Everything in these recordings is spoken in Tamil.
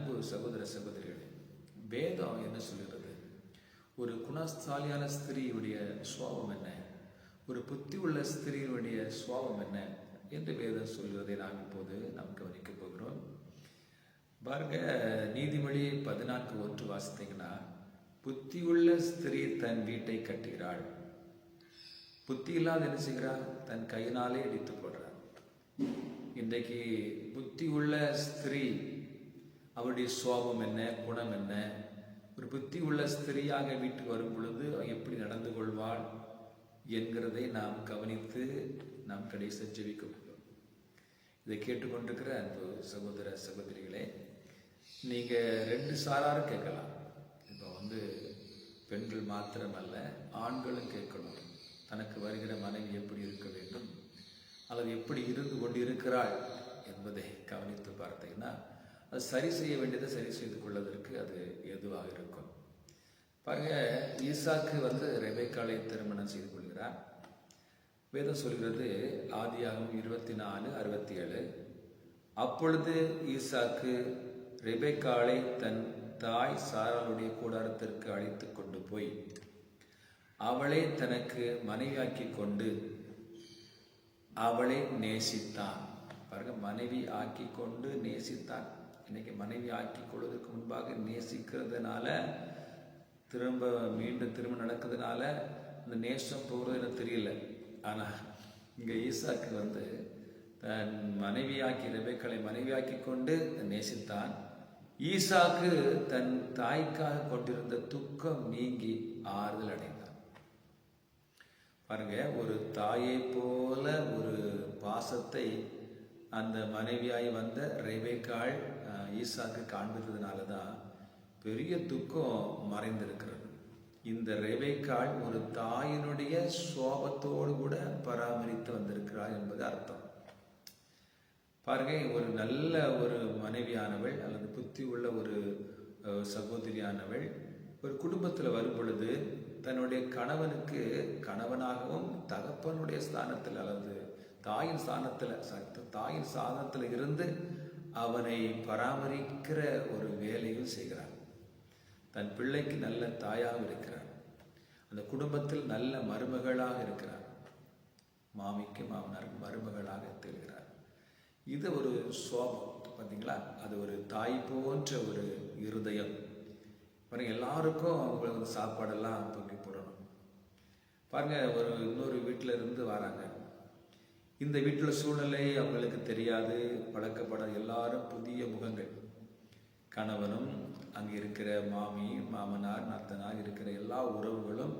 அன்பு சகோதர சகோதரிகளே வேதம் என்ன சொல்கிறது ஒரு குணஸ்தாலியான ஸ்திரீயுடைய சுவாபம் என்ன? ஒரு புத்தி உள்ள ஸ்திரீயுடைய சுவாபம் என்ன? என்று வேதம் சொல்வதை நாம் இப்போது நாம் கவனிக்க போகிறோம். பாருங்க நீதிமொழி பதினான்கு ஒன்று வாசித்தீங்கன்னா புத்தியுள்ள ஸ்திரீ தன் வீட்டை கட்டுகிறாள். புத்தி இல்லாத என்ன செய்கிறாள் தன் கையினாலே இடித்து போடுறாள் இன்றைக்கு புத்தி உள்ள ஸ்திரீ அவருடைய சோபம் என்ன குணம் என்ன? ஒரு புத்தி உள்ள ஸ்திரீயாக வீட்டுக்கு வரும் பொழுது எப்படி நடந்து கொள்வாள் என்கிறதை நாம் கவனித்து நாம் கடைசி ஜெபிக்க போகிறோம் இதை கேட்டுக்கொண்டிருக்கிற அன்பு சகோதர சகோதரிகளே நீங்கள் ரெண்டு சாராரும் கேட்கலாம். இப்போ வந்து பெண்கள் மாத்திரமல்ல ஆண்களும் கேட்கணும். தனக்கு வருகிற மனைவி எப்படி இருக்க வேண்டும் அல்லது எப்படி இருந்து கொண்டு இருக்கிறாள் என்பதை கவனித்து பார்த்தீங்கன்னா அது சரி செய்ய வேண்டியதை சரி செய்து கொள்வதற்கு அது எதுவாக இருக்கும். பாருங்க ஈசாக்கு வந்து ரெபேக்காலை திருமணம் செய்து கொள்கிறார். வேதம் சொல்கிறது ஆதியாகும் இருபத்தி நாலு அறுபத்தி ஏழு அப்பொழுது ஈசாக்கு ரெபேக்காலை தன் தாய் சாராளுடைய கூடாரத்திற்கு அழைத்து கொண்டு போய் அவளை தனக்கு மனைவியாக்கி கொண்டு அவளை நேசித்தான். பாருங்க மனைவி ஆக்கி கொண்டு நேசித்தான். இன்னைக்கு மனைவி ஆக்கி கொள்வதற்கு முன்பாக நேசிக்கிறதுனால திரும்ப மீண்டும் திரும்ப நடக்கிறதுனால இந்த நேசம் போகிறது எனக்கு தெரியல. ஆனால் இங்கே ஈசாக்கு வந்து தன் மனைவியாக்கி ரெபேக்களை மனைவியாக்கி கொண்டு நேசித்தான். ஈசாக்கு தன் தாய்க்காக கொண்டிருந்த துக்கம் நீங்கி ஆறுதல் அடைந்தான். பாருங்க ஒரு தாயை போல ஒரு பாசத்தை அந்த மனைவியாய் வந்த ரெபேக்காள் ஈசாக்கு காண்பித்ததுனால தான் பெரிய துக்கம் மறைந்திருக்கிறது. இந்த ரெவைக்காள் ஒரு தாயினுடைய சோபத்தோடு கூட பராமரித்து வந்திருக்கிறாள் என்பது அர்த்தம். பாருங்க ஒரு நல்ல ஒரு மனைவியானவள் அல்லது புத்தி உள்ள ஒரு சகோதரியானவள் ஒரு குடும்பத்தில் வரும் பொழுது தன்னுடைய கணவனுக்கு கணவனாகவும் தகப்பனுடைய ஸ்தானத்தில் அல்லது தாயின் ஸ்தானத்தில் தாயின் ஸ்தானத்தில் இருந்து அவனை பராமரிக்கிற ஒரு வேலையும் செய்கிறார் தன் பிள்ளைக்கு நல்ல தாயாக இருக்கிறார் அந்த குடும்பத்தில் நல்ல மருமகளாக இருக்கிறார் மாமிக்கு மாமனாருக்கு மருமகளாக திகழ்கிறார். இது ஒரு சோபம். பார்த்தீங்களா அது ஒரு தாய் போன்ற ஒரு இருதயம். பாருங்க எல்லாருக்கும் அவங்களுக்கு சாப்பாடெல்லாம் தூக்கி போடணும். பாருங்க ஒரு இன்னொரு வீட்டில் இருந்து வராங்க. இந்த வீட்டில் சூழ்நிலை அவங்களுக்கு தெரியாது பழக்கப்பட எல்லாரும் புதிய முகங்கள். கணவனும் அங்கே இருக்கிற மாமி மாமனார் நத்தனார் இருக்கிற எல்லா உறவுகளும்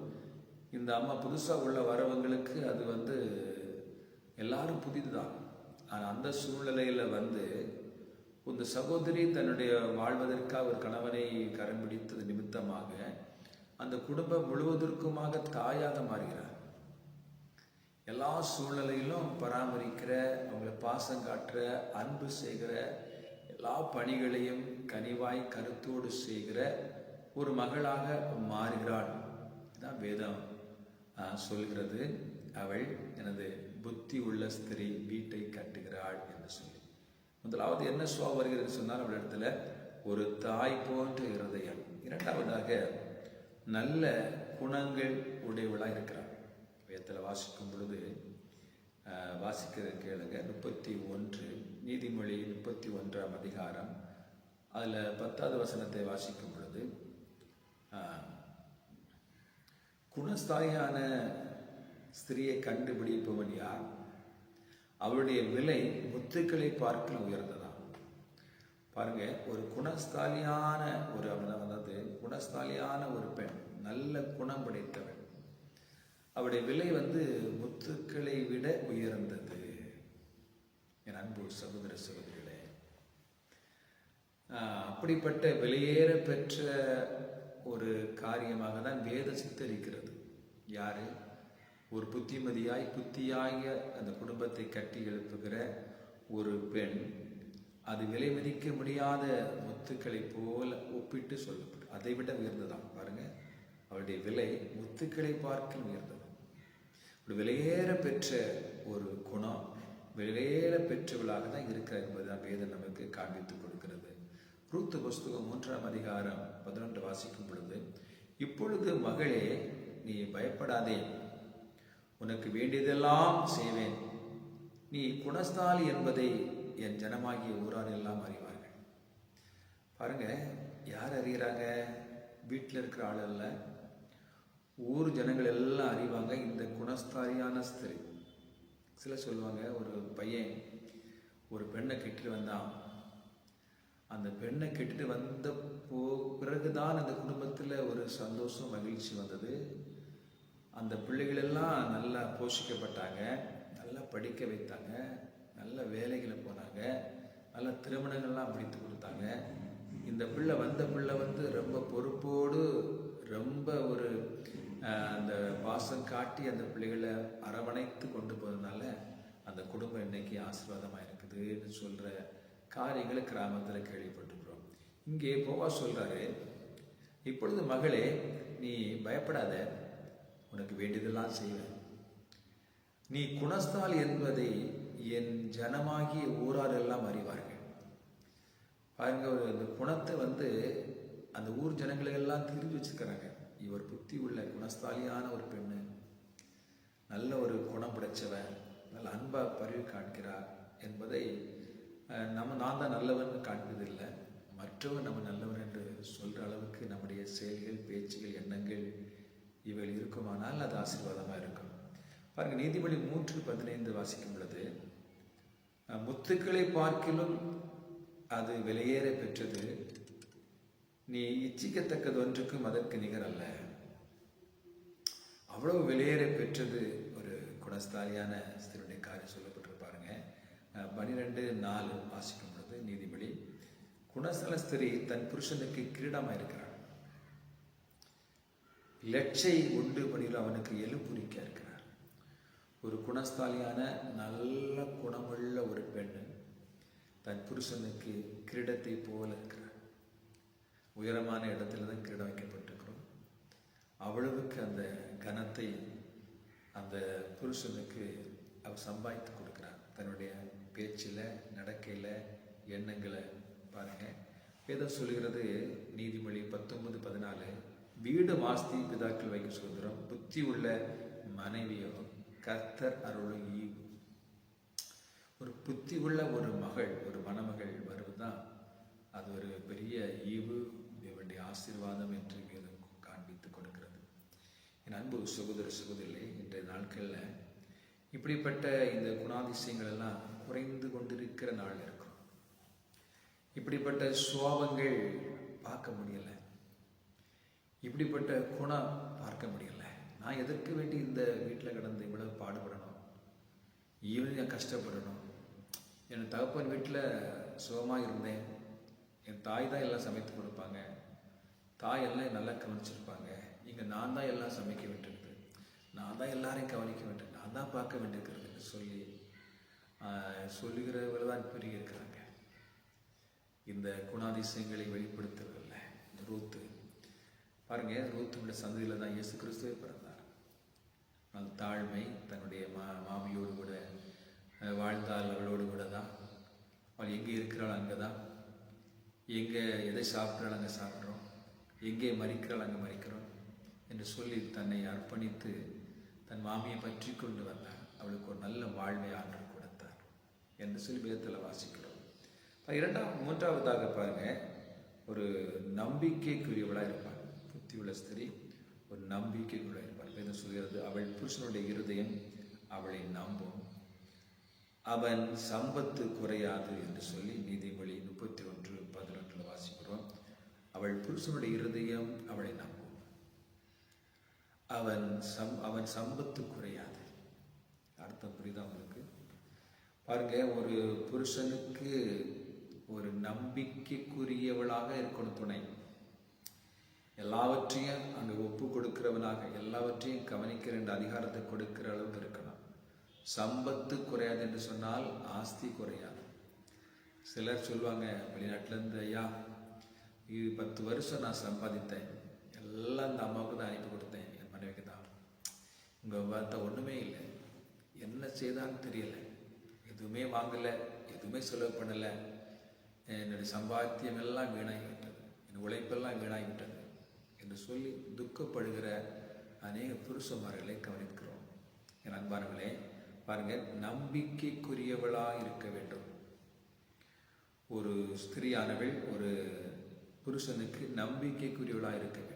இந்த அம்மா புதுசாக உள்ள வரவங்களுக்கு அது வந்து எல்லாரும் புதிதுதான். ஆனால் அந்த சூழ்நிலையில் வந்து இந்த சகோதரி தன்னுடைய வாழ்வதற்காக ஒரு கணவனை கரம் பிடித்தது நிமித்தமாக அந்த குடும்பம் முழுவதற்குமாக தாயாக மாறுகிறார். எல்லா சூழ்நிலையிலும் பராமரிக்கிற அவங்களை பாசம் காட்டுற அன்பு செய்கிற எல்லா பணிகளையும் கனிவாய் கருத்தோடு செய்கிற ஒரு மகளாக மாறுகிறாள். தான் வேதம் சொல்கிறது. அவள் எனது புத்தி உள்ள ஸ்திரீ வீட்டை கட்டுகிறாள் என்று சொல்லி. முதலாவது என்ன சுவா வருகிறது சொன்னால் அவள் இடத்துல ஒரு தாய் போன்ற இருதயம். இரண்டாவதாக நல்ல குணங்கள் உடையவளாக இருக்கிறாள். வேதத்தில் வாசிக்கும் பொழுது வாசிக்கிறத கேளுங்க. முப்பத்தி ஒன்று நீதிமொழி முப்பத்தி ஒன்றாம் அதிகாரம் அதில் பத்தாவது வசனத்தை வாசிக்கும் பொழுது குணஸ்தாயான ஸ்திரியை கண்டுபிடிப்பவன் யார்? அவருடைய விலை முத்துக்களை பார்க்கல உயர்ந்ததான் பாருங்க ஒரு குணஸ்தாலியான ஒரு அதாவது குணஸ்தாலியான ஒரு பெண் நல்ல குணம் படைத்தவன். அவருடைய விலை வந்து முத்துக்களை விட உயர்ந்தது. என் அன்பு சகோதர சகோதரிகளே அப்படிப்பட்ட விலையேற பெற்ற ஒரு காரியமாக தான் வேத சித்தரிக்கிறது யாரு? ஒரு புத்திமதியாய் புத்தியாய அந்த குடும்பத்தை கட்டி எழுப்புகிற ஒரு பெண் அது விலை மதிக்க முடியாத முத்துக்களை போல ஒப்பிட்டு சொல்லப்படும் அதை விட உயர்ந்ததான் பாருங்க அவருடைய விலை முத்துக்களை பார்க்க உயர்ந்தது. ஒரு விலையேற பெற்ற ஒரு குணம் வெளியேற பெற்றவளாக தான் இருக்கிறார் என்பதுதான் வேதம் நமக்கு காண்பித்துக் கொடுக்கிறது. ரூத்து புஸ்தகம் மூன்றாம் அதிகாரம் பதினொன்று வாசிக்கும் பொழுது இப்பொழுது மகளே நீ பயப்படாதே. உனக்கு வேண்டியதெல்லாம் செய்வேன். நீ குணஸ்தாலி என்பதை என் ஜனமாகிய ஊரார் எல்லாம் அறிவார்கள். பாருங்க யார் அறிகிறாங்க? வீட்டில் இருக்கிற ஆள் இல்லை ஊர் ஜனங்கள் எல்லாம் அறிவாங்க. இந்த குணஸ்தாரியான ஸ்திரீ. சில சொல்லுவாங்க ஒரு பையன் ஒரு பெண்ணை கெட்டுட்டு வந்தான். அந்த பெண்ணை கெட்டுட்டு வந்த போ பிறகுதான் அந்த குடும்பத்தில் ஒரு சந்தோஷம் மகிழ்ச்சி வந்தது. அந்த பிள்ளைகளெல்லாம் நல்லா போஷிக்கப்பட்டாங்க நல்லா படிக்க வைத்தாங்க நல்ல வேலைகளை போனாங்க நல்ல திருமணங்கள்லாம் பிடித்து கொடுத்தாங்க. இந்த பிள்ளை வந்த பிள்ளை வந்து ரொம்ப பொறுப்பு காட்டி அந்த பிள்ளைகளை அரவணைத்து கொண்டு போகிறதுனால அந்த குடும்பம் இன்னைக்கு ஆசீர்வாதமாக இருக்குதுன்னு சொல்கிற காரியங்களை கிராமத்தில் கேள்விப்பட்டுக்கிறோம் இங்கே போவா சொல்கிறாரு இப்பொழுது மகளே நீ பயப்படாத உனக்கு வேண்டியதெல்லாம் செய்வேன். நீ குணஸ்தால் என்பதை என் ஜனமாகிய ஊரார் எல்லாம் அறிவார்கள். பாருங்க ஒரு இந்த குணத்தை வந்து அந்த ஊர் ஜனங்களை எல்லாம் தெரிஞ்சு வச்சிருக்கிறாங்க. இவர் புத்தி உள்ள குணஸ்தாலியான ஒரு பெண்ணு. நல்ல ஒரு குணம் நல்ல அன்பாக பரிவு காண்கிறார் என்பதை நம்ம நான் தான் நல்லவன் காண்பதில்லை. மற்றவன் நம்ம நல்லவன் என்று சொல்கிற அளவுக்கு நம்முடைய செயல்கள் பேச்சுகள் எண்ணங்கள் இவைகள் இருக்குமானால் அது ஆசீர்வாதமாக இருக்கும். பாருங்க நீதிமொழி மூன்று பதினைந்து வாசிக்கும் பொழுது முத்துக்களை பார்க்கிலும் அது வெளியேற பெற்றது. நீ இச்சிக்கத்தக்கது ஒன்றுக்கும் அதற்கு நிகரல்ல. அவ்வளவு வெளியேற பெற்றது ஒரு குணஸ்தாரியான ஸ்திரனுடைய காரியம் சொல்லப்பட்டிருப்பாருங்க. பனிரெண்டு நாலு வாசிக்கும் பொழுது நீதிபதி குணஸ்தல ஸ்திரீ தன் புருஷனுக்கு கிரீடமாக இருக்கிறாள். லட்சை உண்டு பணியில் அவனுக்கு எலும்புரிக்க இருக்கிறார் ஒரு குணஸ்தாலியான நல்ல குணமுள்ள ஒரு பெண் தன் புருஷனுக்கு கிரீடத்தை போல இருக்கிறார் உயரமான இடத்துல தான் கிரீடம் வைக்கப்பட்டு அவ்வளவுக்கு அந்த கனத்தை அந்த புருஷனுக்கு அவர் சம்பாதித்து கொடுக்கிறார். தன்னுடைய பேச்சில் நடக்கையில் எண்ணங்களை பாருங்க. வேதம் சொல்லுகிறது நீதிமொழி பத்தொன்பது பதினாலு வீடு மாஸ்தி பிதாக்கள் வைக்க சுதந்திரம் புத்தி உள்ள மனைவியோ கர்த்தர் அருளும் ஈவு ஒரு புத்தி உள்ள ஒரு மகள் ஒரு மணமகள் வருவதுதான் அது ஒரு பெரிய ஈவு தேவனுடைய ஆசீர்வாதம் என்று என் அன்பு சகோதர சகோதரிகளே இன்றைய நாட்களில் இப்படிப்பட்ட இந்த குணாதிசயங்கள் எல்லாம் குறைந்து கொண்டிருக்கிற நாள் இருக்கும். இப்படிப்பட்ட சுவாபங்கள் பார்க்க முடியலை. இப்படிப்பட்ட குணம் பார்க்க முடியலை. நான் எதற்கு வேண்டி இந்த வீட்டில் கிடந்து இவ்வளவு பாடுபடணும்? ஈவினிங்க கஷ்டப்படணும். என் தகப்பன் வீட்டில் சுகமாக இருந்தேன். என் தாய் தான் எல்லாம் சமைத்து கொடுப்பாங்க. தாய் எல்லாம் நல்லா கவனிச்சிருப்பாங்க நான் தான் எல்லாம் சமைக்க வேண்டியிருக்கு நான் தான் எல்லாரையும் கவனிக்க வேண்டும் நான் தான் பார்க்க வேண்டியிருக்கிறதுன்னு சொல்லி சொல்லுகிறவர்கள் தான் பெரிய இருக்கிறாங்க. இந்த குணாதிசயங்களை வெளிப்படுத்துறதில்ல இந்த ரூத்து. பாருங்க ரூத்துடைய சந்ததியில் தான் இயேசு கிறிஸ்துவே பிறந்தார். அந்த தாழ்மை தன்னுடைய மா மாமியோடு கூட அஹ், வாழ்ந்தால் அவளோடு கூட தான். அவள் எங்கே இருக்கிறாள் அங்கே தான் எங்கே எதை சாப்பிட்றாள் அங்கே சாப்பிட்றோம். எங்கே மறிக்கிறாள் அங்கே மறிக்கிறோம். என்று சொல்லி தன்னை அர்ப்பணித்து தன் மாமியை பற்றி கொண்டு வந்தார். அவளுக்கு ஒரு நல்ல வாழ்வை ஆண்டு கொடுத்தார் என்று சொல்லி வேதத்தில் வாசிக்கிறோம். இரண்டாம் மூன்றாவதாக பாருங்க. ஒரு நம்பிக்கைக்குரியவளாக இருப்பாள். புத்தி உள்ள ஸ்திரீ ஒரு நம்பிக்கைக்குள்ள இருப்பாள். வேதம் சொல்கிறது அவள் புருஷனுடைய இருதயம் அவளை நம்பும். அவன் சம்பத்து குறையாது என்று சொல்லி நீதிமொழி முப்பத்தி ஒன்று பதினொன்றில் வாசிக்கிறோம். அவள் புருஷனுடைய இருதயம் அவளை நம்பும். அவன் சம் அவன் சம்பத்து குறையாது. அர்த்தம் புரியுதா உங்களுக்கு? பாருங்க ஒரு புருஷனுக்கு ஒரு நம்பிக்கைக்குரியவளாக இருக்கணும் துணை. எல்லாவற்றையும் அங்கே ஒப்பு கொடுக்கிறவனாக எல்லாவற்றையும் கவனிக்கிற என்ற அதிகாரத்தை கொடுக்கிற அளவுக்கு இருக்கணும். சம்பத்து குறையாது என்று சொன்னால் ஆஸ்தி குறையாது. சிலர் சொல்லுவாங்க வெளிநாட்டிலேருந்து ஐயா இது பத்து வருஷம் நான் சம்பாதித்தேன். எல்லாம் இந்த அம்மாவுக்கு தான் அனுப்பி கொடுத்தேன். உங்கள் பார்த்தா ஒன்றுமே இல்லை. என்ன செய்தான்னு தெரியலை. எதுவுமே வாங்கலை எதுவுமே செலவு பண்ணலை. என்னுடைய சம்பாத்தியம் எல்லாம் வீணாகிவிட்டது. என் உழைப்பெல்லாம் வீணாகிவிட்டது என்று சொல்லி துக்கப்படுகிற அநேக புருஷமார்களை கவனிக்கிறோம். என் அன்பார்களே பாருங்கள் நம்பிக்கைக்குரியவளாக இருக்க வேண்டும். ஒரு ஸ்திரியானவள் ஒரு புருஷனுக்கு நம்பிக்கைக்குரியவளாக இருக்க வேண்டும்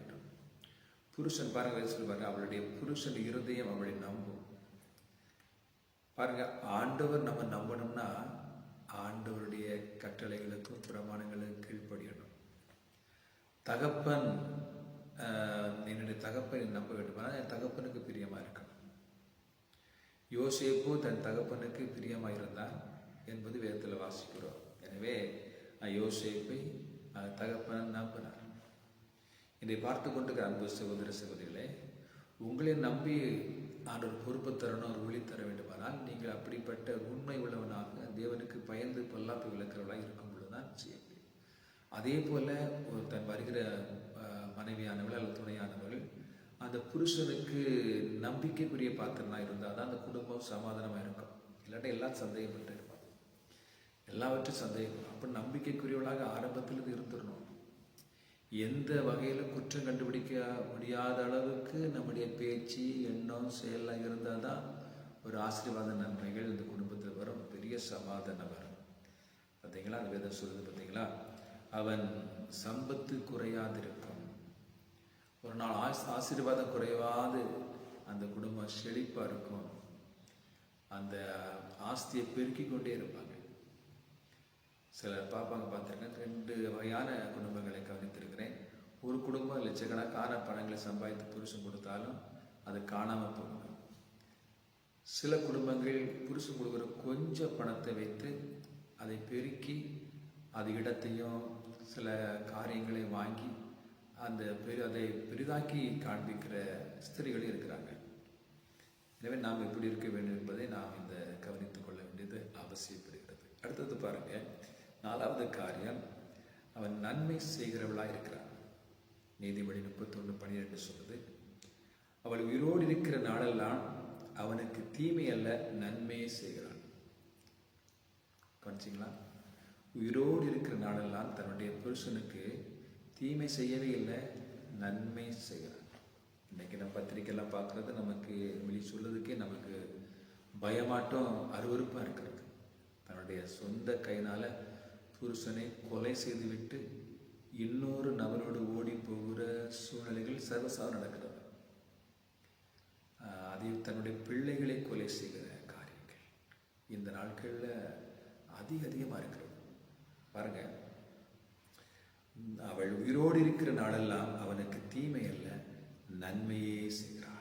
புருஷன் பாருங்க சொல்லுவாங்க அவளுடைய புருஷன் இருதயம் அவளை நம்பும். பாருங்க ஆண்டவர் நம்ம நம்பணும்னா ஆண்டவருடைய கட்டளைகளுக்கும் பிரமாணங்களுக்கும் கீழ்ப்படியணும். தகப்பன் என்னுடைய தகப்பனை நம்ப வேண்டுமானா என் தகப்பனுக்கு பிரியமாக இருக்கணும். யோசேப்பு தன் தகப்பனுக்கு பிரியமாக இருந்தான் என்பது வேதத்தில் வாசிக்கிறோம். எனவே யோசேப்பை தகப்பன் நம்பினார். இதை பார்த்து கொண்டிருக்கிற அன்பு சகோதர சகோதரிகளே உங்களை நம்பி ஆண்டவர் பொறுப்பு தரணும் ஒரு ஒளி தர வேண்டுமானால் நீங்கள் அப்படிப்பட்ட உண்மை உள்ளவனாக தேவனுக்கு பயந்து பொல்லாப்பு விளக்கிறவளாக இருக்கும் பொழுதுதான் செய்ய முடியும் அதே போல தன் வருகிற மனைவியானவர்கள் அல்லது துணையானவர்கள் அந்த புருஷனுக்கு நம்பிக்கைக்குரிய பாத்திரமாக இருந்தால் தான் அந்த குடும்பம் சமாதானமாக இருக்கும். இல்லாட்டா எல்லாம் சந்தேகப்பட்டு இருப்பாங்க. எல்லாவற்றும் சந்தேகம் அப்போ நம்பிக்கைக்குரியவளாக ஆரம்பத்தில் இருந்துடணும். எந்த வகையில் குற்றம் கண்டுபிடிக்க முடியாத அளவுக்கு நம்முடைய பேச்சு எண்ணம் செயலாம் இருந்தால் தான் ஒரு ஆசீர்வாத நன்மைகள் இந்த குடும்பத்தில் வரும். பெரிய சமாதானம் வரும். பார்த்தீங்களா அந்த வேதம் சொல்லுது பார்த்தீங்களா அவன் சம்பத்து குறையாதிருக்கும். ஒரு நாள் ஆஸ் ஆசீர்வாதம் குறைவாது. அந்த குடும்பம் செழிப்பாக இருக்கும். அந்த ஆஸ்தியை பெருக்கிக் கொண்டே இருப்பாங்க. சிலர் பாப்பாங்க பார்த்துருக்கேன். ரெண்டு வகையான குடும்பங்களை கவனித்திருக்கிறேன். ஒரு குடும்பம் லட்சக்கணக்கான பணங்களை சம்பாதித்து புருஷன் கொடுத்தாலும் அது காணாமல் போகும் சில குடும்பங்கள் புருஷன் கொடுக்குற கொஞ்சம் பணத்தை வைத்து அதை பெருக்கி அது இடத்தையும் சில காரியங்களை வாங்கி அந்த பெரு அதை பெரிதாக்கி காண்பிக்கிற ஸ்திரீகளும் இருக்கிறாங்க. எனவே நாம் எப்படி இருக்க வேண்டும் என்பதை நாம் இந்த கவனித்துக் கொள்ள வேண்டியது அவசியப்படுகிறது. அடுத்தது பாருங்கள் நாலாவது காரியம் அவன் நன்மை செய்கிறவளாக இருக்கிறான். நீதிமொழி முப்பத்தொன்று பன்னிரெண்டு சொல்லுது அவள் உயிரோடு இருக்கிற நாளெல்லாம் அவனுக்கு தீமை அல்ல நன்மையை செய்கிறான். கவனிச்சிங்களா? உயிரோடு இருக்கிற நாளெல்லாம் தன்னுடைய புருஷனுக்கு தீமை செய்யவே இல்லை நன்மை செய்கிறான். இன்றைக்கி நம்ம பத்திரிக்கையெல்லாம் பார்க்குறது நமக்கு வெளி சொல்றதுக்கே நமக்கு பயமாட்டம் அருவருப்பாக இருக்கிறது. தன்னுடைய சொந்த கையினால் புருஷனை கொலை செய்துவிட்டு இன்னொரு நபரோடு ஓடி போகிற சூழ்நிலைகள் சர்வசாரம் நடக்கிறது. ஆஹ் அதை தன்னுடைய பிள்ளைகளை கொலை செய்கிற காரியங்கள். இந்த நாட்களில் அதிக அதிகமாக இருக்கிறது. பாருங்க அவள் உயிரோடு இருக்கிற நாளெல்லாம் அவனுக்கு தீமை அல்ல நன்மையே செய்கிறாள்.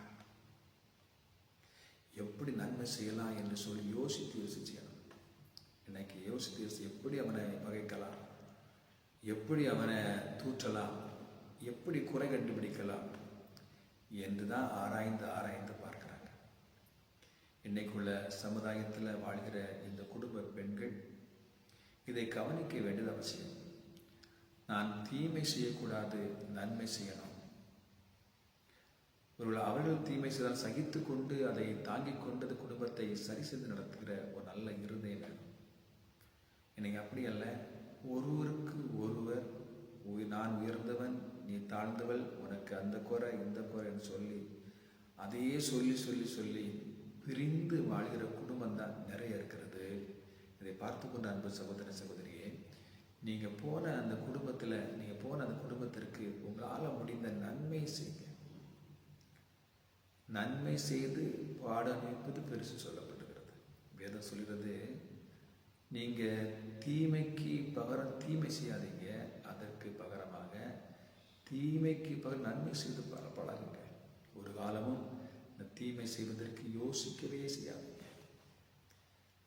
எப்படி நன்மை செய்யலாம் என்று சொல்லி யோசித்து யோசிச்சு இன்னைக்கு யோசித்து யோசித்து எப்படி அவனை வகைக்கலாம்? எப்படி அவனை தூற்றலாம்? எப்படி குறை கண்டுபிடிக்கலாம்? என்று தான் ஆராய்ந்து ஆராய்ந்து பார்க்குறாங்க. இன்னைக்குள்ள சமுதாயத்தில் வாழ்கிற இந்த குடும்ப பெண்கள் இதை கவனிக்க வேண்டியது அவசியம். நான் தீமை செய்யக்கூடாது நன்மை செய்யணும். இவர்கள் அவர்கள் தீமை செய்தால் சகித்து கொண்டு அதை தாங்கிக் கொண்டது குடும்பத்தை சரி செய்து நடத்துகிற ஒரு நல்ல இருதயம் இன்னைக்கு அப்படி அல்ல. ஒருவருக்கு ஒருவர் நான் உயர்ந்தவன் நீ தாழ்ந்தவள் உனக்கு அந்த குறை இந்த குறைன்னு சொல்லி அதையே சொல்லி சொல்லி சொல்லி பிரிந்து வாழ்கிற குடும்பம் தான் நிறைய இருக்கிறது. இதை பார்த்து கொண்ட அன்பு சகோதர சகோதரியே நீங்கள் போன அந்த குடும்பத்தில் நீங்கள் போன அந்த குடும்பத்திற்கு உங்களால் முடிந்த நன்மை செய்யுங்க. நன்மை செய்து பாடம் என்பது பெருசு சொல்லப்பட்டுகிறது வேதம் சொல்கிறது நீங்க தீமைக்கு பகரம் தீமை செய்யாதீங்க. அதற்கு பகரமாக தீமைக்கு பகரம் நன்மை செய்து பல பழகுங்க. ஒரு காலமும் இந்த தீமை செய்வதற்கு யோசிக்கவே செய்யாதீங்க.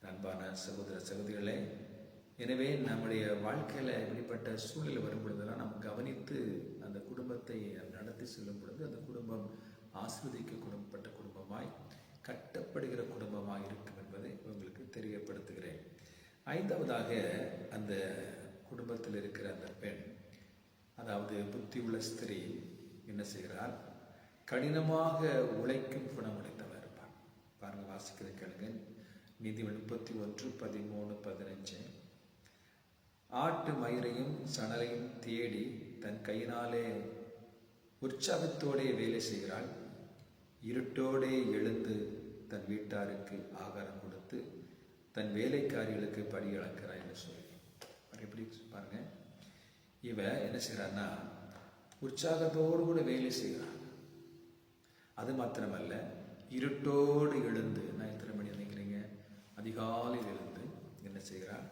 நண்பான சகோதர சகோதரிகளே எனவே நம்முடைய வாழ்க்கையில் இப்படிப்பட்ட சூழ்நிலை வரும் பொழுதெல்லாம் நாம் கவனித்து அந்த குடும்பத்தை நடத்தி செல்லும் பொழுது அந்த குடும்பம் ஆஸ்வதிக்க குடும்பப்பட்ட குடும்பமாய் கட்டப்படுகிற குடும்பமாக இருக்கும் என்பதை உங்களுக்கு தெரியப்படுத்துகிறேன். ஐந்தாவதாக அந்த குடும்பத்தில் இருக்கிற அந்த பெண் அதாவது புத்தி உள்ள ஸ்திரீ என்ன செய்கிறார் கடினமாக உழைக்கும் குணமுடைத்தவர் இருப்பார் பாருங்க வாசிக்கிற கேளுங்க. நிதி முப்பத்தி ஒன்று பதிமூணு பதினஞ்சு. ஆட்டு மயிரையும் சணலையும் தேடி தன் கையினாலே உற்சாகத்தோடே வேலை செய்கிறாள். இருட்டோடே எழுந்து தன் வீட்டாருக்கு ஆகாரம் கொடுத்து தன் வேலைக்காரிகளுக்கு படி அளக்கிறாய் என்று சொல்லி. பாரு எப்படி பாருங்க. இவ என்ன செய்கிறான்னா உற்சாகத்தோடு கூட வேலை செய்கிறான் அது மாத்திரமல்ல இருட்டோடு எழுந்து நான் எத்தனை மணி நினைக்கிறீங்க? அதிகாலையில் எழுந்து என்ன செய்கிறாள்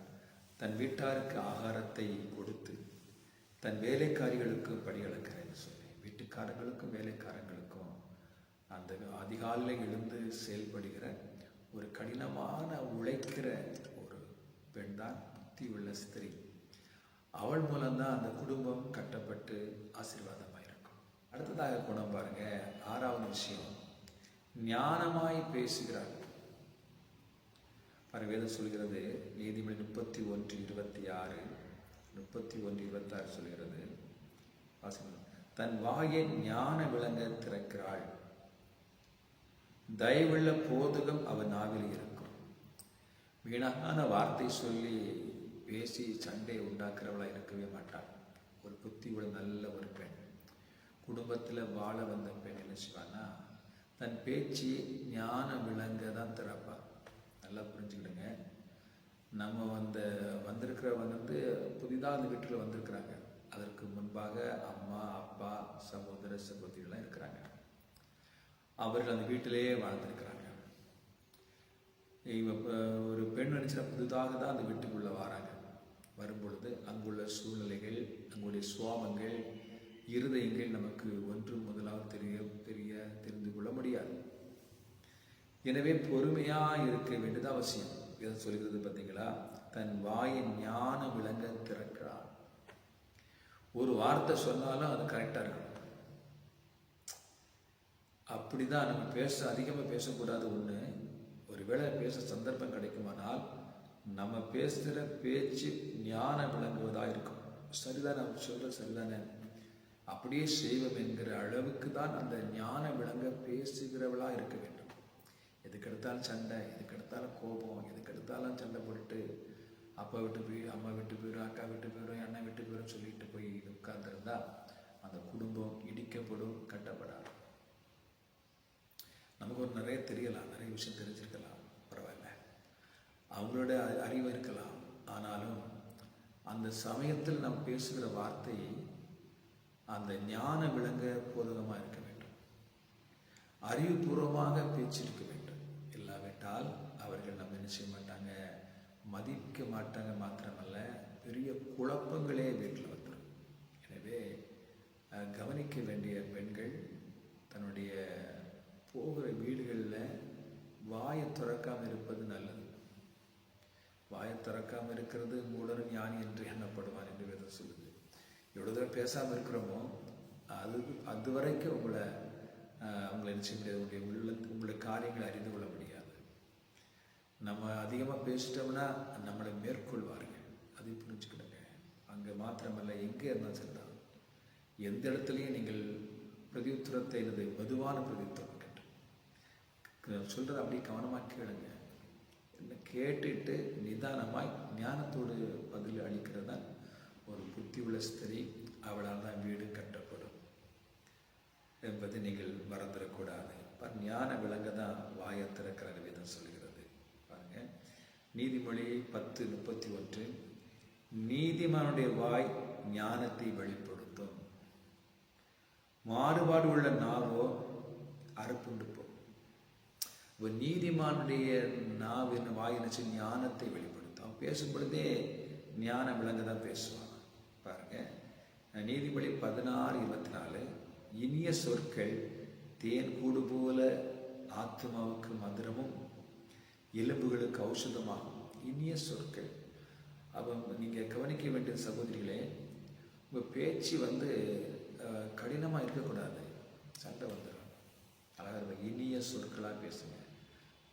தன் வீட்டாருக்கு ஆகாரத்தை கொடுத்து தன் வேலைக்காரிகளுக்கு படி அளக்கிறேன்னு சொல்லி. வீட்டுக்காரங்களுக்கும் வேலைக்காரங்களுக்கும் அந்த அதிகாலையில் எழுந்து செயல்படுகிற ஒரு கடினமான உழைக்கிற ஒரு பெண் தான் புத்தி உள்ள ஸ்திரீ. அவள் மூலம்தான் அந்த குடும்பம் கட்டப்பட்டு ஆசீர்வாதமாக இருக்கும் அடுத்ததாக குணம் பாருங்க ஆறாவது விஷயம். ஞானமாய் பேசுகிறாள். பாரு வேதம் சொல்கிறது நீதிமொழி முப்பத்தி ஒன்று இருபத்தி ஆறு. முப்பத்தி ஒன்று இருபத்தாறு சொல்கிறது. தன் வாயை ஞான விளங்க திறக்கிறாள். தயவுள்ள போதகம் அவன் நாவில் இருக்கும். வீணான வார்த்தை சொல்லி பேசி சண்டை உண்டாக்குறவளாக இருக்கவே மாட்டாள். ஒரு புத்தி நல்ல ஒரு பெண். குடும்பத்தில் வாழ வந்த பெண் என்ன செய்வான்னா தன் பேச்சு ஞான விளங்க தான் திறப்பா. நல்லா புரிஞ்சுக்கிடுங்க. நம்ம வந்த வந்திருக்கிறவங்க வந்து புதிதாக அந்த வீட்டில் வந்திருக்கிறாங்க. அதற்கு முன்பாக அம்மா அப்பா சகோதர சகோதரிலாம் இருக்கிறாங்க. அவர்கள் அந்த வீட்டிலேயே வாழ்ந்திருக்கிறாங்க ஒரு பெண் நினைச்சா புதிதாக தான் அந்த வீட்டுக்குள்ளே வராங்க. வரும்பொழுது அங்குள்ள சூழ்நிலைகள் அங்குள்ள சுவாபங்கள் இருதயங்கள் நமக்கு ஒன்று முதலாவது தெரிய தெரிய தெரிந்து கொள்ள முடியாது. எனவே பொறுமையாக இருக்க வேண்டியது அவசியம். எதை சொல்கிறது பார்த்தீங்களா தன் வாயின் ஞான விளங்க திறக்கிறான். ஒரு வார்த்தை சொன்னாலும் அது கரெக்டாக இருக்கணும். அப்படிதான் நம்ம பேச அதிகமாக பேசக்கூடாது ஒன்று ஒருவேளை பேச சந்தர்ப்பம் கிடைக்குமானால் நம்ம பேசுகிற பேச்சு ஞான விளங்குவதாக இருக்கும். சரிதான் நம்ம சொல்கிற சரிதானே? அப்படியே செய்வோம் என்கிற அளவுக்கு தான் அந்த ஞான விளங்க பேசுகிறவளாக இருக்க வேண்டும். எதுக்கெடுத்தாலும் சண்டை எதுக்கெடுத்தாலும் கோபம் எதுக்கெடுத்தாலும் சண்டை போட்டுட்டு அப்பா விட்டு போய் அம்மா விட்டு போயிடும் அக்கா விட்டு போயிடும் அண்ணன் விட்டு போயிடும் சொல்லிட்டு போய் உட்கார்ந்துருந்தா அந்த குடும்பம் இடிக்கப்படும் கட்டப்படாது. நமக்கு ஒரு நிறைய தெரியலாம் நிறைய விஷயம் தெரிஞ்சிருக்கலாம் பரவாயில்ல. அவங்களோட அறிவு இருக்கலாம் ஆனாலும் அந்த சமயத்தில் நாம் பேசுகிற வார்த்தை அந்த ஞான விளங்க போதகமாக இருக்க வேண்டும். அறிவுபூர்வமாக பேச்சு இருக்க வேண்டும். இல்லாவிட்டால் அவர்கள் நம்ம என்ன செய்ய மாட்டாங்க? மதிக்க மாட்டாங்க மாத்திரமல்ல பெரிய குழப்பங்களே வீட்டில் வந்துடும் எனவே கவனிக்க வேண்டிய பெண்கள் தன்னுடைய போகிற வீடுகளில் வாயை திறக்காமல் இருப்பது நல்லது. வாயை திறக்காமல் இருக்கிறது மூடர் ஞானி என்று எண்ணப்படுவான் என்று வேதம் சொல்லுது. எவ்வளோ தூரம் பேசாமல் இருக்கிறோமோ அது அது வரைக்கும் உங்களை உங்களை என்ன முடியாது. உங்களுடைய உள்ள உங்களுடைய காரியங்களை அறிந்து கொள்ள முடியாது. நம்ம அதிகமாக பேசிட்டோம்னா நம்மளை மேற்கொள்வார்கள் அதை புரிஞ்சுக்கிடுங்க அங்கே மாத்திரமல்ல எங்கே இருந்தாலும் சரிதான். எந்த இடத்துலையும் நீங்கள் பிரதியுத்தரத்தை எனது மெதுவான பிரதியுத்தரம். சொல்கிறத அப்படியே கவனமாக கேளுங்க. என்ன கேட்டுட்டு நிதானமாய் ஞானத்தோடு பதில் அளிக்கிறது தான் ஒரு புத்தி உள்ள ஸ்திரீ. அவளால் தான் வீடு கட்டப்படும் என்பதை நீங்கள் மறந்துடக்கூடாது. பார் ஞான விலங்க தான் வாயை திறக்கிற விதம் சொல்கிறது. பாருங்க நீதிமொழி பத்து முப்பத்தி ஒன்று. நீதிமானுடைய வாய் ஞானத்தை வெளிப்படுத்தும். மாறுபாடு உள்ள நாவோ அறுப்புண்டு போ ஒரு நீதிமானுடைய நாவின் வாயினச்சு ஞானத்தை வெளிப்படுத்தும். அவன் பேசும் பொழுதே ஞான விலங்கு தான் பேசுவான். பாருங்க. நீதிபதி பதினாறு இருபத்தி நாலு இனிய சொற்கள் தேன் கூடு போல ஆத்மாவுக்கு மதுரமும் எலும்புகளுக்கு ஔஷதமாகும். இனிய சொற்கள். அவன் நீங்கள் கவனிக்க வேண்டிய சகோதரிகளே உங்கள் பேச்சு வந்து கடினமாக இருக்கக்கூடாது. சண்டை வந்துடும் அழகாக இனிய சொற்களாக பேசுங்க.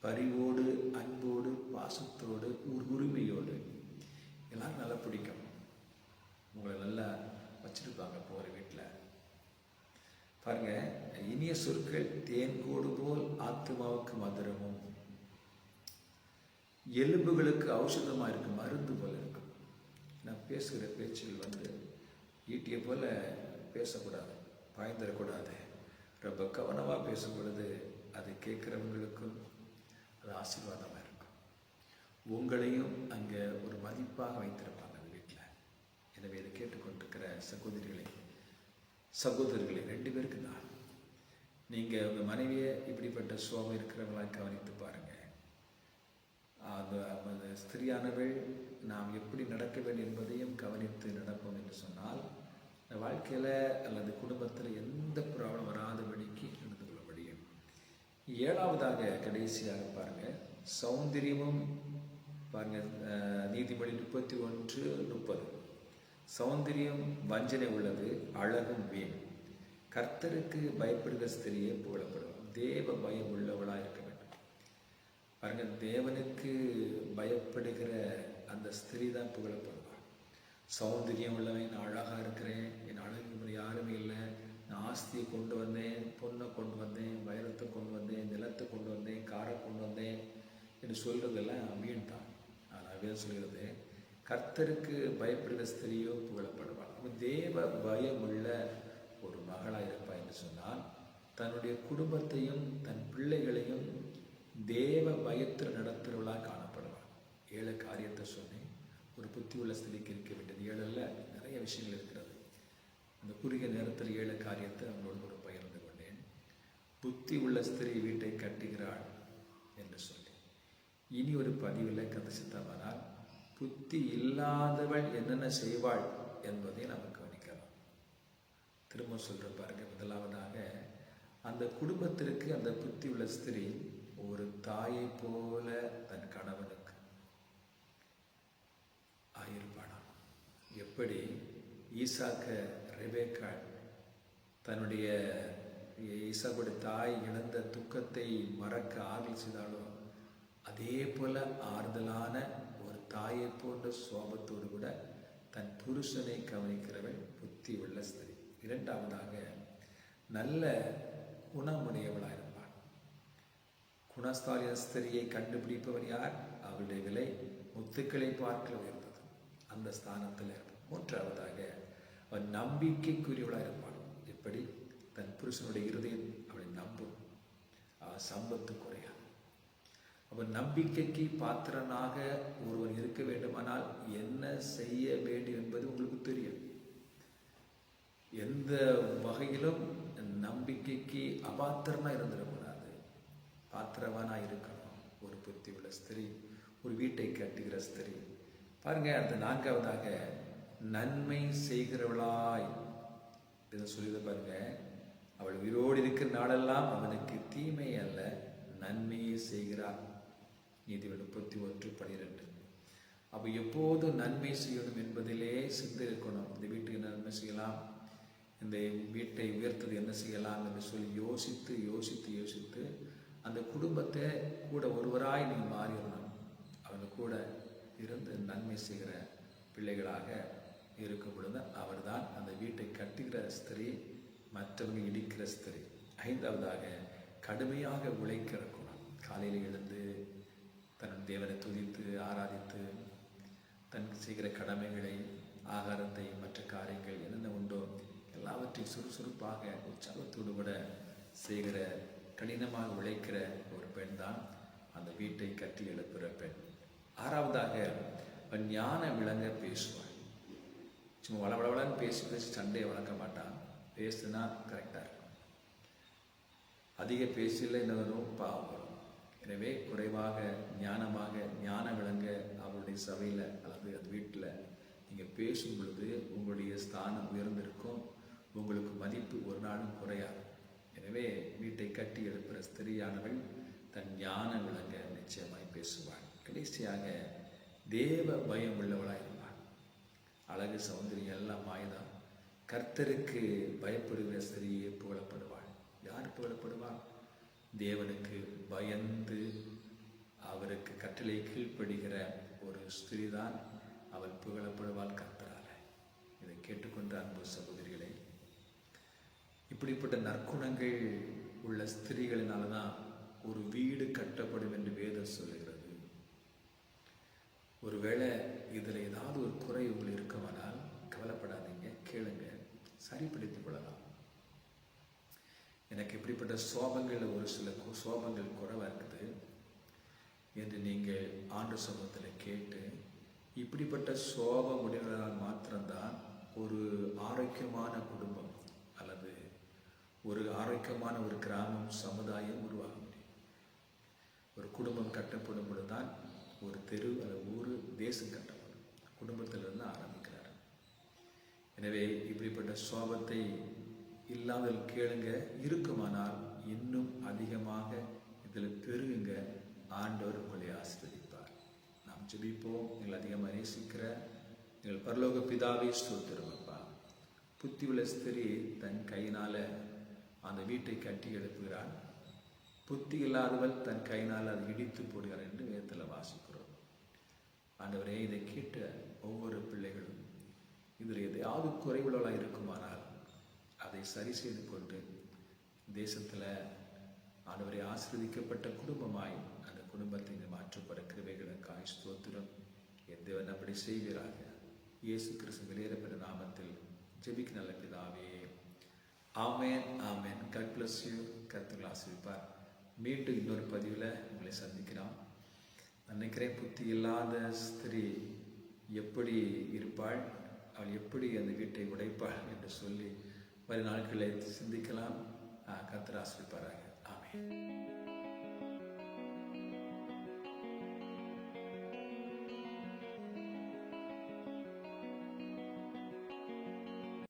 பரிவோடு அன்போடு பாசத்தோடு ஒரு உரிமையோடு எல்லாரும் நல்லா பிடிக்கும். உங்களை நல்லா வச்சிருப்பாங்க போகிற வீட்டில் பாருங்க இனிய சொற்கள் தேன் கூடு போல் ஆத்மாவுக்கு மதுரமும். எலும்புகளுக்கு ஔஷதமாக இருக்கும் மருந்து போல இருக்கும் நான் பேசுகிற பேச்சுகள் வந்து ஈட்டியை போல பேசக்கூடாது பாய்ந்துடக்கூடாது ரொம்ப கவனமாக பேசும் பொழுது கேட்குறவங்களுக்கும் அது ஆசீர்வாதமாக இருக்கும். உங்களையும் அங்கே ஒரு மதிப்பாக வைத்திருப்பாங்க அந்த வீட்டில் எனவே இதை கேட்டுக்கொண்டிருக்கிற சகோதரிகளை சகோதரர்களே ரெண்டு பேருக்கு தான். நீங்கள் உங்கள் மனைவியை இப்படிப்பட்ட சோகம் இருக்கிறவங்களா கவனித்து பாருங்கள் அந்த அந்த ஸ்திரியானவள் நாம் எப்படி நடக்க வேண்டும் என்பதையும் கவனித்து நடப்போம் என்று சொன்னால் இந்த வாழ்க்கையில் அல்லது குடும்பத்தில் எந்த ப்ராப்ளம் வராதபடிக்கு ஏழாவதாக கடைசியாக பாருங்கள் சௌந்தரியமும் பாருங்கள் நீதிமொழி முப்பத்தி ஒன்று முப்பது. சௌந்தரியம் வஞ்சனை உள்ளது அழகும் வீண். கர்த்தருக்கு பயப்படுகிற ஸ்திரியே புகழப்படும். தேவ பயம் உள்ளவளாக இருக்க வேண்டும். பாருங்கள் தேவனுக்கு பயப்படுகிற அந்த ஸ்திரீ தான் புகழப்படுவாள் சௌந்தரியம் உள்ளவன் நான் அழகாக இருக்கிறேன் என் அழகு யாருமே இல்லை நான் ஆஸ்தியை கொண்டு வந்தேன் பொண்ணை கொண்டு வந்தேன் வைரத்தை கொண்டு வந்தேன் நிலத்தை கொண்டு வந்தேன் காரை கொண்டு வந்தேன் என்று சொல்கிறதெல்லாம் வீண் தான். ஆனால் வேதம் சொல்கிறது கர்த்தருக்கு பயப்படுகிற ஸ்திரீயோ புகழப்படுவாள். தேவ பயம் உள்ள ஒரு மகளாக இருப்பாள் என்று சொன்னால் தன்னுடைய குடும்பத்தையும் தன் பிள்ளைகளையும் தேவ பயத்தில் நடத்துகிறவளாக காணப்படுவாள். ஏழு காரியத்தை சொன்னேன். ஒரு புத்தி உள்ள ஸ்திரிக்கு இருக்க வேண்டியது ஏழில் நிறைய விஷயங்கள் இருக்குது அந்த குறுகிய நேரத்தில் ஏழு காரியத்தை அவங்களோடு கூட பகிர்ந்து கொண்டேன். புத்தி உள்ள ஸ்திரீ வீட்டை கட்டுகிறாள் என்று சொல்லி இனி ஒரு பதிவில் கதசித்தவனால் புத்தி இல்லாதவள் என்னென்ன செய்வாள் என்பதை நாம் கவனிக்கலாம். திரும்ப சொல்கிற பாருங்க முதலாவதாக அந்த குடும்பத்திற்கு அந்த புத்தி உள்ள ஸ்திரீ ஒரு தாயை போல தன் கணவனுக்கு ஆயிருப்பானாம் எப்படி? ஈசாக்க ரெபேக்காள் தன்னுடைய இசகுடைய தாய் இழந்த துக்கத்தை மறக்க ஆறுதல் செய்தாலோ அதே போல ஆறுதலான ஒரு தாயை போன்ற சோபத்தோடு கூட தன் புருஷனை கவனிக்கிறவள் புத்தி உள்ள ஸ்திரீ. இரண்டாவதாக நல்ல குணமுடையவளாக இருப்பாள். குணஸ்தாலின ஸ்திரியை கண்டுபிடிப்பவன் யார்? அவளுடைய விலை முத்துக்களை பார்க்க உயர்ந்தது. அந்த ஸ்தானத்தில் இருப்பான். மூன்றாவதாக அவன் நம்பிக்கைக்குரியவளாக இருப்பான். எப்படி? தன் புருஷனுடைய இருதயம் அவளை நம்பும். அவன் சம்பத்து குறையாது. அவன் நம்பிக்கைக்கு பாத்திரனாக ஒருவன் இருக்க வேண்டுமானால் என்ன செய்ய வேண்டும் என்பது உங்களுக்கு தெரியும். எந்த வகையிலும் நம்பிக்கைக்கு அபாத்திரமாக இருந்துடக்கூடாது. பாத்திரவானாக இருக்கணும். ஒரு புத்தி உள்ள ஸ்திரீ ஒரு வீட்டை கட்டுகிற ஸ்திரீ. பாருங்க அந்த நான்காவதாக நன்மை செய்கிறவளாய் இதை சொல்லி பாருங்க. அவள் உயிரோடு இருக்கிற நாளெல்லாம் அவனுக்கு தீமை அல்ல நன்மையை செய்கிறாள். நீதிபதி முப்பத்தி ஒன்று பனிரெண்டு. அப்போ எப்போது நன்மை செய்யணும் என்பதிலே சிந்தை இருக்கணும் இந்த வீட்டுக்கு நன்மை செய்யலாம்? இந்த வீட்டை உயர்த்தது என்ன செய்யலாம் என்று சொல்லி யோசித்து யோசித்து யோசித்து அந்த குடும்பத்தை கூட ஒருவராய் நீ மாறிடணும். அவங்க கூட இருந்து நன்மை செய்கிற பிள்ளைகளாக இருக்கும் பொழுது அவர்தான் அந்த வீட்டை கட்டுகிற ஸ்திரீ மற்றவங்க இடிக்கிற ஸ்திரீ. ஐந்தாவதாக கடுமையாக உழைக்கிற குணம். காலையில் எழுந்து தன் தேவனை துதித்து ஆராதித்து தன் செய்கிற கடமைகளை ஆகாரத்தை மற்ற காரியங்கள் என்னென்ன உண்டோ எல்லாவற்றையும் சுறுசுறுப்பாக உற்சாகத்தோடு கூட செய்கிற கடினமாக உழைக்கிற ஒரு பெண் தான் அந்த வீட்டை கட்டி எழுப்புகிற பெண். ஆறாவதாக ஞான விளங்க பேசுவாள் சும்மா வளவளவளன்னு பேசி பேசி சண்டையை வளர்க்க மாட்டான். பேசுனா கரெக்டாக இருக்கும். அதிக பேசியில் என்ன வரும்? பாவம் வரும். எனவே குறைவாக ஞானமாக ஞானம் விளங்க அவருடைய சபையில் அல்லது அது வீட்டில் நீங்கள் பேசும் பொழுது உங்களுடைய ஸ்தானம் உயர்ந்திருக்கும். உங்களுக்கு மதிப்பு ஒரு நாளும் குறையாது. எனவே வீட்டை கட்டி எழுப்புகிற ஸ்திரியானவள் தன் ஞான விளங்க நிச்சயமாய் பேசுவாள். கடைசியாக தேவ பயம் உள்ளவளாய் அழகு சௌந்தரியம் எல்லாம் மாயதான். கர்த்தருக்கு பயப்படுகிற ஸ்திரியே புகழப்படுவாள். யார் புகழப்படுவாள் தேவனுக்கு பயந்து அவருக்கு கட்டளை கீழ்ப்படுகிற ஒரு ஸ்திரீதான் அவள் புகழப்படுவாள் கர்த்தரால. இதை கேட்டுக்கொண்ட அன்பு சகோதரிகளை இப்படிப்பட்ட நற்குணங்கள் உள்ள ஸ்திரீகளினால தான் ஒரு வீடு கட்டப்படும் என்று வேதம் சொல்லுகிறது ஒருவேளை இதில் ஏதாவது ஒரு குறை உங்களுக்கு இருக்குமானால் கவலைப்படாதீங்க கேளுங்க சரிப்படுத்திக் கொள்ளலாம். எனக்கு இப்படிப்பட்ட சோபங்களில் ஒரு சில கு- சோபங்கள் குறைவாக இருக்குது. என்று நீங்கள் ஆண்டு சமூகத்தில் கேட்டு இப்படிப்பட்ட சோப முடிவுகளால் மாத்திரம்தான் ஒரு ஆரோக்கியமான குடும்பம் அல்லது ஒரு ஆரோக்கியமான ஒரு கிராமம் சமுதாயம் உருவாக முடியும். ஒரு குடும்பம் கட்டப்படும் பொழுதுதான் ஒரு தெரு அல்லது ஊர் தேசம் கட்டப்படும். குடும்பத்திலிருந்து ஆரம்பிக்கிறார். எனவே இப்படிப்பட்ட சோபத்தை இல்லாமல் கேளுங்க. இருக்குமானால் இன்னும் அதிகமாக இதில் பெருகுங்க. ஆண்டவர் உங்களை ஆசிர்வதிப்பார். நாம் ஜெபிப்போம். நீங்கள் அதிகமாக நேசிக்கிற எங்கள் பரலோக பிதாவே ஸ்தோத்திரம் புத்தி உள்ள ஸ்திரி தன் கையினால் அந்த வீட்டை கட்டி எழுப்புகிறாள் புத்தி இல்லாதவள் தன் கையினால் அதை இடித்து போடுகிறார் என்று வேதத்தில் வாசிக்கும் ஆண்டவரே இதை கேட்ட ஒவ்வொரு பிள்ளைகளும் இதில் எதையாவது குறைவுள்ளவளாக இருக்குமானால் அதை சரி செய்து கொண்டு தேசத்தில் ஆண்டவரை ஆசீர்வதிக்கப்பட்ட குடும்பமாய் அந்த குடும்பத்தை மாற்றப்பட கிருவைகளுக்காய் ஸ்தோத்திரம். எந்தவன் அப்படி செய்வீராக. இயேசு கிறிஸ்து வெளியேறப்பட்ட நாமத்தில் ஜெபிக் நல்ல பிதாவே. Amen amen. God bless you கருத்துக்கள் ஆசிரிப்பார் மீண்டும் இன்னொரு பதிவில் உங்களை சந்திக்கிறான் நான் நினைக்கிறேன் புத்தி இல்லாத ஸ்திரீ எப்படி இருப்பாள்? அவள் எப்படி அந்த வீட்டை உடைப்பாள் என்று சொல்லி வரும் நாட்களை சிந்திக்கலாம். கத்திராசிரிப்பாராக ஆமே